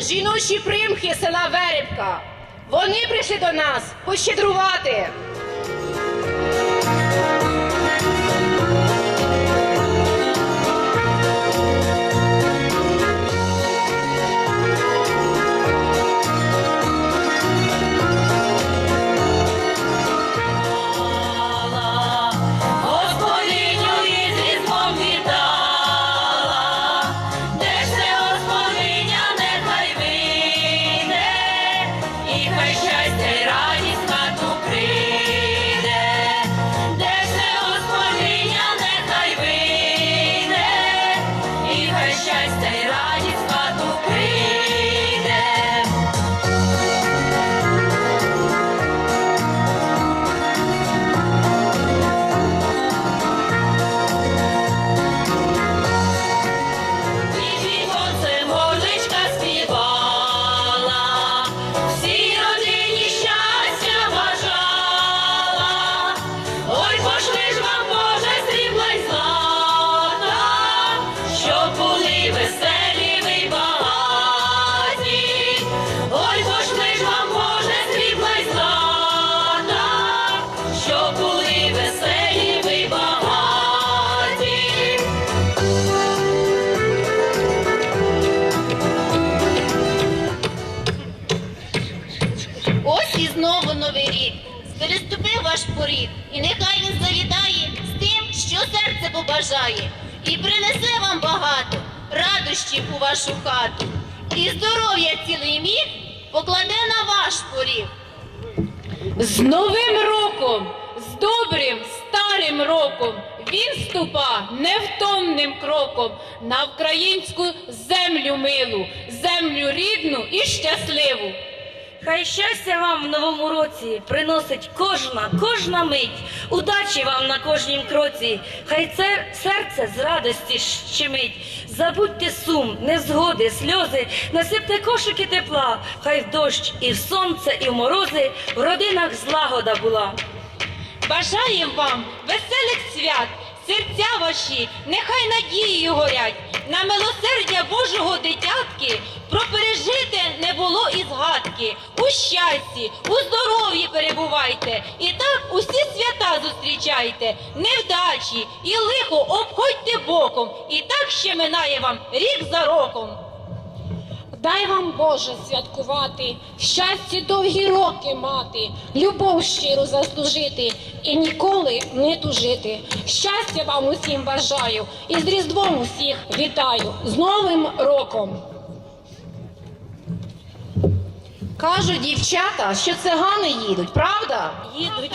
жіночі примхи села Веребка. Вони прийшли до нас пощедрувати. Побажає, і принесе вам багато радощів у вашу хату. І здоров'я цілий міг покладе на ваш поріг. З Новим роком, з добрим старим роком він ступа невтомним кроком на українську землю милу, землю рідну і щасливу. Хай щастя вам в новому році приносить кожна, кожна мить, удачі вам на кожнім кроці, хай це серце з радості щемить. Забудьте сум, невзгоди, сльози, насипте кошики тепла, хай в дощ і в сонце, і в морози. В родинах злагода була. Бажаєм вам веселих свят, серця ваші, нехай надії горять, на милосердя Божого дитятки, про пережите не було і згадки. У щасті, у здоров'ї перебувайте, і так усі свята зустрічайте, невдачі і лихо обходьте боком, і так ще минає вам рік за роком. Дай вам Боже святкувати, щастя довгі роки мати, любов щиру заслужити і ніколи не тужити. Щастя вам усім бажаю і з Різдвом усіх вітаю з Новим роком! Кажуть дівчата, що цигани їдуть, правда? Їдуть.